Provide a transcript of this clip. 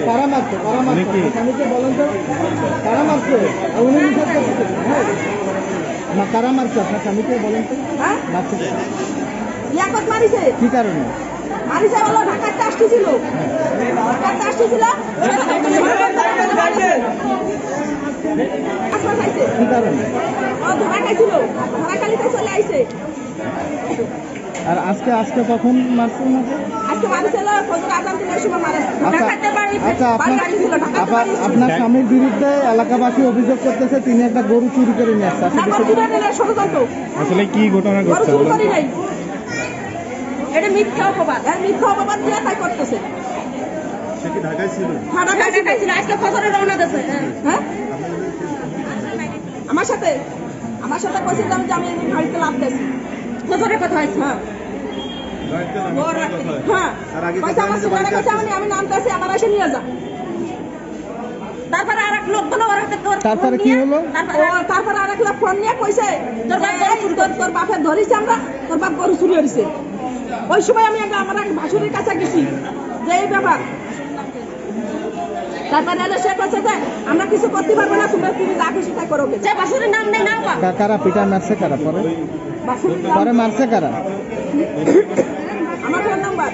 কারা মারছে কারা মারছে। কি? আপনার স্বামীকে বলেন তো কারা মারছে উনি হ্যাঁ? না মারছে আপনার স্বামীকে বলেন তো? হ্যাঁ? মারছে। মারিছে। কি কারণে? মারিছে হলো কি কারণে? ধরা খাইছিল ধরা খালিতে চলে আইছে। আর আজকে আজকে কখন মারছে ওনাকে আজকে মারিছে হলো ফজর আজান দিনের সময় মারিছে ঢাকাতে বাড়ি আচ্ছা বাড়ি আপনার স্বামীর বিরুদ্ধে এলাকাবাসী অভিযোগ করতেছে তিনি একটা গরু চুরি করে নিয়ে আসছে। আসলে ষড়যন্ত্র। আসলে কি ঘটনা ঘটছে এটা মিথ্যা অপবাদ। মিথ্যা অপবাদ দিয়ে তাই করতেছে। হ্যাঁ ঢাকাতে খাইছিল আজকে ফজরে রওনা দিয়েছে। হ্যাঁ আমার সাথে আমার সাথে কইছিলাম যে আমি গাড়িতে লাভ দিয়েছি। ফজরের কথা হয়েছে হ্যাঁ। হ্যাঁ। তারপরে আর এক লোক বলো ওর হাতে তারপরে কি হলো? তারপরে আর এক লোক ফোন নিয়ে কইছে তোর বাপ গরু চুরি তোর বাপে ধরিছে আমরা তোর বাপ গরু চুরি হয়েছে ওই সময় আমি একটা আমার এক ভাসুরের কাছে গেছি যে এই ব্যাপার। তারপরে এলো সে করছে যে আমরা কিছু করতে পারব না তোমরা তুমি যা খুশি তাই করো যে ভাসুরের নাম নেই কা- কারা? পিটা মারছে কারা? পরে? পরে মারছে কারা? আমার ফোন নাম্বার।